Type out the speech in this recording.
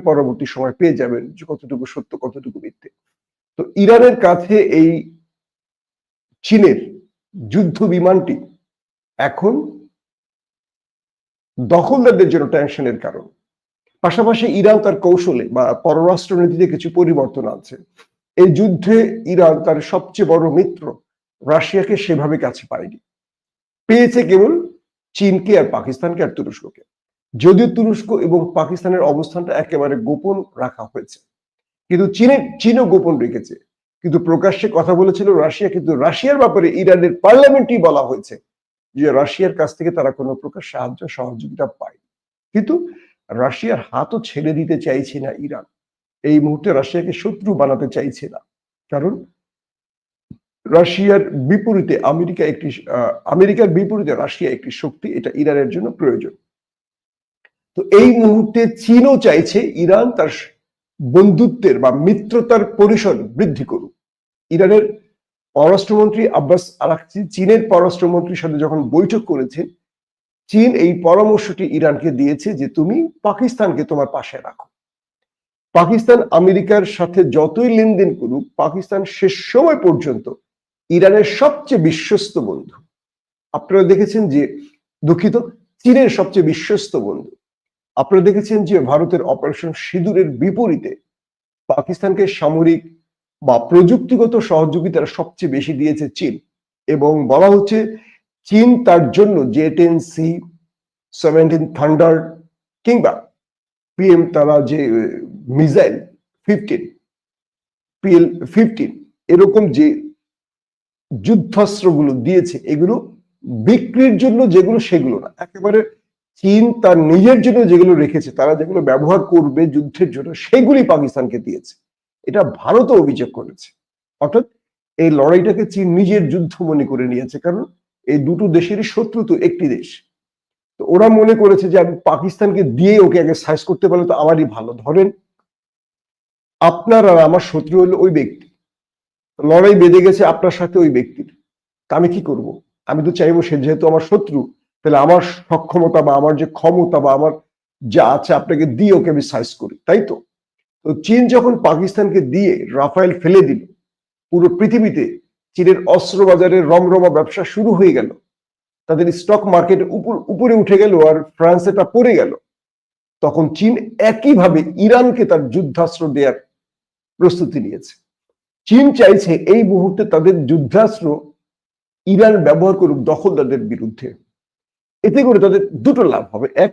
পরবর্তী সময় পেয়ে যাবেন যে কতটুকু সত্য, কতটুকু মিথ্যে। তো ইরানের কাছে এই চীনের যুদ্ধ বিমানটি এখন দখলদারদের জন্য টেনশনের কারণ। পাশাপাশি ইরান তার কৌশলে বা পররাষ্ট্র নীতিতে কিছু পরিবর্তন আছে এই যুদ্ধে ইরান তার সবচেয়ে বড় মিত্র রাশিয়াকে সেভাবে কাছে পায়নি। পেয়েছে কেবল চীনকে আর পাকিস্তানকে আর তুরস্ককে। যদিও তুরস্ক এবং পাকিস্তানের অবস্থানটা একেবারে গোপন রাখা হয়েছে। কিন্তু চীনের চীনও গোপন রেখেছে। কিন্তু প্রকাশ্যে কথা বলেছিল রাশিয়া, কিন্তু রাশিয়ার ব্যাপারে ইরানের পার্লামেন্টই বলা হয়েছে যে রাশিয়ার কাছ থেকে তারা কোনো প্রকার সাহায্য, সহযোগিতা পায় কিন্তু রাশিয়ার হাতও ছেড়ে দিতে চাইছে না ইরান। এই মুহূর্তে রাশিয়াকে শত্রু বানাতে চাইছে না। কারণ রাশিয়ার বিপরীতে আমেরিকা একটি আমেরিকার বিপরীতে রাশিয়া একটি শক্তি, এটা ইরানের জন্য প্রয়োজন। তো এই মুহূর্তে চীনও চাইছে ইরান তার বন্ধুত্বের বা মিত্রতার পরিসর বৃদ্ধি করুক। ইরানের পররাষ্ট্রমন্ত্রী আব্বাস আরাকচি, চীনের পররাষ্ট্রমন্ত্রীর সাথে যখন বৈঠক করেছে চীন এই পরামর্শটি ইরানকে দিয়েছে যে তুমি পাকিস্তানকে তোমার পাশে রাখো। পাকিস্তান আমেরিকার সাথে যতই লেনদেন করুক, পাকিস্তান শেষ সময় পর্যন্ত ইরানের সবচেয়ে বিশ্বস্ত বন্ধু। আপনারা দেখেছেন যে দুঃখিত, চীনের সবচেয়ে বিশ্বস্ত বন্ধু। আপনারা দেখেছেন যে ভারতের অপারেশন সিঁদুরের বিপরীতে পাকিস্তানকে সামরিক বা প্রযুক্তিগত সহযোগিতার সবচেয়ে বেশি দিয়েছে চীন এবং বলা হচ্ছে চীন তার জন্য J ten C seventeen thunder কিংবা পিএম তারা যে মিসাইল ফিফটিন পিএল ফিফটিন এরকম যে যুদ্ধাস্ত্রগুলো দিয়েছে, এগুলো বিক্রির জন্য যেগুলো সেগুলো না। একেবারে চীন তার নিজের জন্য যেগুলো রেখেছে, তারা যেগুলো ব্যবহার করবে যুদ্ধের জন্য, সেগুলি পাকিস্তানকে দিয়েছে। এটা ভারতও অভিযোগ করেছে। অর্থাৎ এই লড়াইটাকে চীন নিজের যুদ্ধ মনে করে নিয়েছে, কারণ এই দুটো দেশেরই শত্রু তো একটি দেশ। তো ওরা মনে করেছে যে আমি পাকিস্তানকে দিয়ে ওকে আগে সাইজ করতে পারলে তো আমারই ভালো। ধরেন আপনার আর আমার শত্রু হলো ওই ব্যক্তি। লড়াই বেঁধে গেছে আপনার সাথে ওই ব্যক্তির। তা আমি কি করব? আমি তো চাইব সে যেহেতু আমার শত্রু তাহলে আমার সক্ষমতা বা আমার যে ক্ষমতা বা আমার যা আছে আপনাকে দিয়ে ওকে আমি সাইজ করি, তাই তো? তো চীন যখন পাকিস্তানকে দিয়ে রাফায়েল ফেলে দিল, পুরো পৃথিবীতে চীনের অস্ত্র বাজারের রমরমা ব্যবসা শুরু হয়ে গেল। তাদের স্টক মার্কেট উপরে উঠে গেল আর ফ্রান্সে তা পড়ে গেল। তখন চীন একইভাবে ইরানকে তার যুদ্ধাস্ত্র দেওয়ার প্রস্তুতি নিয়েছে। চীন চাইছে এই মুহূর্তে তাদের যুদ্ধাস্ত্র ইরান ব্যবহার করুক দখলদারদের বিরুদ্ধে। এতে করে তাদের দুটো লাভ হবে। এক